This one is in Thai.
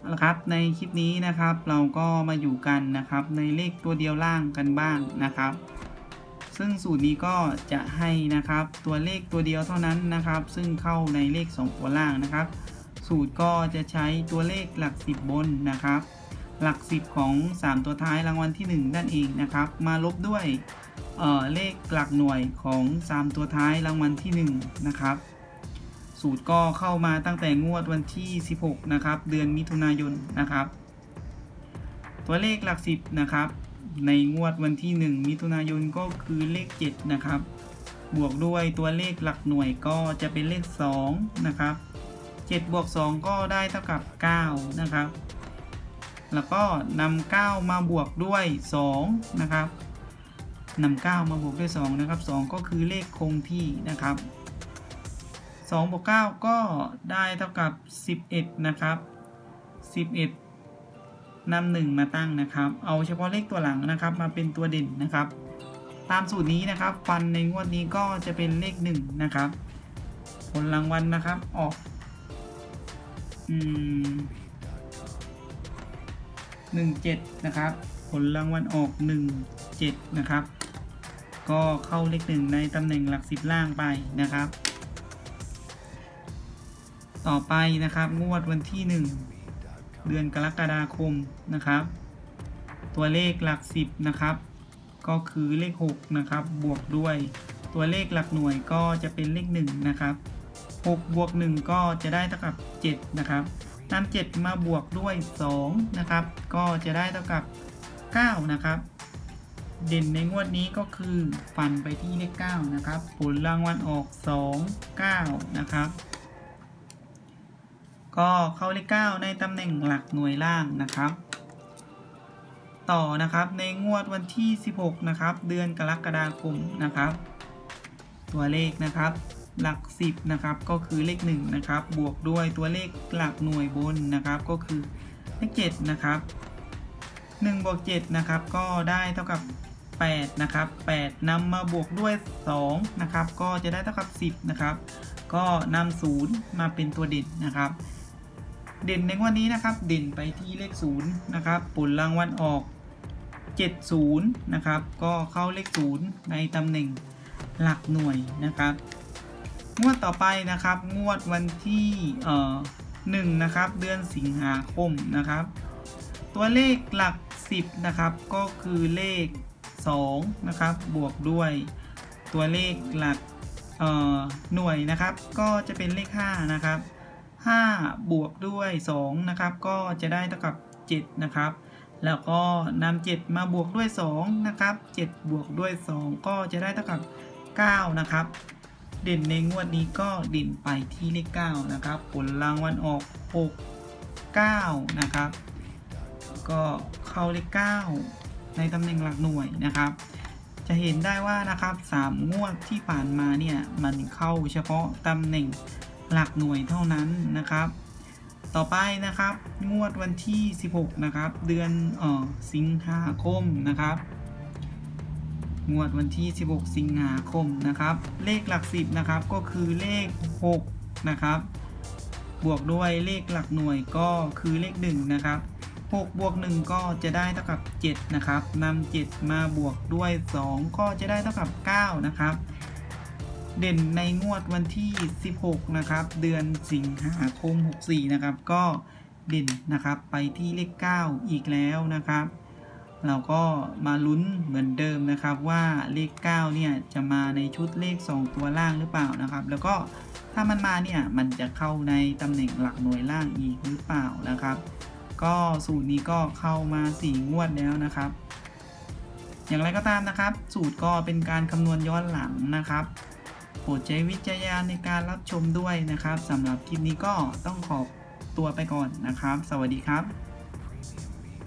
เอาละครับในคลิปนี้นะครับเราก็มาอยู่กันนะครับในเลขตัวเดียวล่างกันบ้างนะครับ ซึ่งสูตรนี้ก็จะให้นะครับตัวเลขตัวเดียวเท่านั้นนะครับ ซึ่งเข้าในเลข 2 ตัวล่างนะครับ สูตรก็จะใช้ตัวเลขหลัก 10 บนนะครับ หลัก 10 ของ 3 ตัวท้ายรางวัลที่ 1 นั่นเองนะครับ มาลบด้วยเเลขหลักหน่วยของ 3 ตัวท้ายรางวัลที่ 1 นะครับ สูตรก็เข้ามาตั้งแต่งวดวันที่ 16 นะครับ เดือนมิถุนายนนะครับ ตัวเลขหลัก 10 นะครับ ในงวดวันที่ 1 มิถุนายนก็คือเลข 7 นะครับ บวกด้วยตัวเลขหลักหน่วยก็จะเป็นเลข 2 นะครับ7บวก2ก็ได้เท่ากับ 9 นะครับ แล้วก็นำ9มาบวกด้วย2นะครับนำ9มาบวกด้วย2นะครับ 2 ก็คือเลขคงที่นะครับ 2บวก9ก็ได้เท่ากับ 11 นะครับ 11นำ1มาตั้งนะครับ เอาเฉพาะเลขตัวหลังนะครับ มาเป็นตัวเด่นนะครับ ตามสูตรนี้นะครับ ฟันในงวดนี้ก็จะเป็นเลข 1 นะครับ ผลรางวัลนะครับออกอืมหนึ่งเจ็ดนะครับ ผลรางวัลออกหนึ่งเจ็ดนะครับ ก็เข้าเลขหนึ่งในตำแหน่งหลักสิบล่างไปนะครับ ต่อไปนะครับ งวดวันที่หนึ่งเดือนกรกฎาคมนะครับ ตัวเลขหลักสิบนะครับ ก็คือเลข 6 นะครับ บวกด้วย ตัวเลขหลักหน่วยก็จะเป็นเลข 1 นะครับ 6 บวก 1 ก็จะได้เท่ากับ 7 นะครับนำ7มาบวกด้วย 2 นะครับ ก็จะได้เท่ากับ 9 นะครับ เด่นในงวดนี้ก็คือฟันไปที่เลข 9 นะครับ ผลรางวัลออก 2 9 นะครับ ก็เข้าเลข9ในตำแหน่งหลักหน่วยล่างนะครับ ต่อนะครับในงวดวันที่ 16 นะครับ เดือนกรกฎาคมนะครับ ตัวเลขนะครับหลัก 10 นะครับ ก็คือเลข1นะครับ บวกด้วยตัวเลขหลักหน่วยบนนะครับ ก็คือเลข7นะครับ1บวก7นะครับ ก็ได้เท่ากับ8นะครับ8นำมาบวกด้วย2นะครับ ก็จะได้เท่ากับ 10 นะครับ ก็นำ0มาเป็นตัวเด่นนะครับ เด่นในวันนี้นะครับ เด่นไปที่เลข0นะครับผลรางวัลออก 70 นะครับ ก็เข้าเลข 0 ในตำแหน่งหลักหน่วยนะครับ งวดต่อไปนะครับ งวดวันที่เอ่อหนึ่งนะครับ เดือนสิงหาคมนะครับ ตัวเลขหลัก 10 นะครับ ก็คือเลข2นะครับ บวกด้วยตัวเลขหลักเอ่อหน่วยนะครับ ก็จะเป็นเลข 5 นะครับ 5 บวกด้วย 2 นะครับ ก็จะได้เท่ากับ 7 นะครับ แล้วก็นำ7มาบวกด้วย 2 นะครับ 7 บวกด้วย 2 ก็จะได้เท่ากับ 9 นะครับ เด่นในงวดนี้ก็เด่นไปที่เลข 9 นะครับ ผลรางวัลออก 6 9 นะครับ ก็เข้าเลข 9 ในตำแหน่งหลักหน่วยนะครับจะเห็นได้ว่านะครับ 3 งวดที่ผ่านมาเนี่ย มันเข้าเฉพาะตำแหน่ง หลักหน่วยเท่านั้นนะครับ ต่อไปนะครับ งวดวันที่ 16 นะครับ เดือนเออสิงหาคมนะครับ งวดวันที่ 16 สิงหาคมนะครับ เลขหลัก 10 นะครับก็คือเลข 6 นะครับ บวกด้วยเลขหลักหน่วยก็คือเลข 1 นะครับ6บวก1ก็จะได้เท่ากับ 7 นะครับนำ7มาบวกด้วย 2 ก็จะได้เท่ากับ 9 นะครับ เด่นในงวดวันที่ 16 นะครับ เดือนสิงหาคม 64 นะครับ ก็เด่นนะครับไปที่เลข 9 อีกแล้วนะครับ เราก็มาลุ้นเหมือนเดิมนะครับว่าเลข 9 เนี่ยจะมาในชุดเลข 2 ตัวล่างหรือเปล่านะครับ แล้วก็ถ้ามันมาเนี่ยมันจะเข้าในตำแหน่งหลักหน่วยล่างอีกหรือเปล่านะครับ ก็สูตรนี้ก็เข้ามา4งวดแล้วนะครับ อย่างไรก็ตามนะครับ สูตรก็เป็นการคำนวณย้อนหลังนะครับ รดใช้วิจารณญาในการรับชมด้วยนะครับสำหรับคลิปนี้ก็ต้องขอตัวไปก่อนนะครับ สวัสดีครับ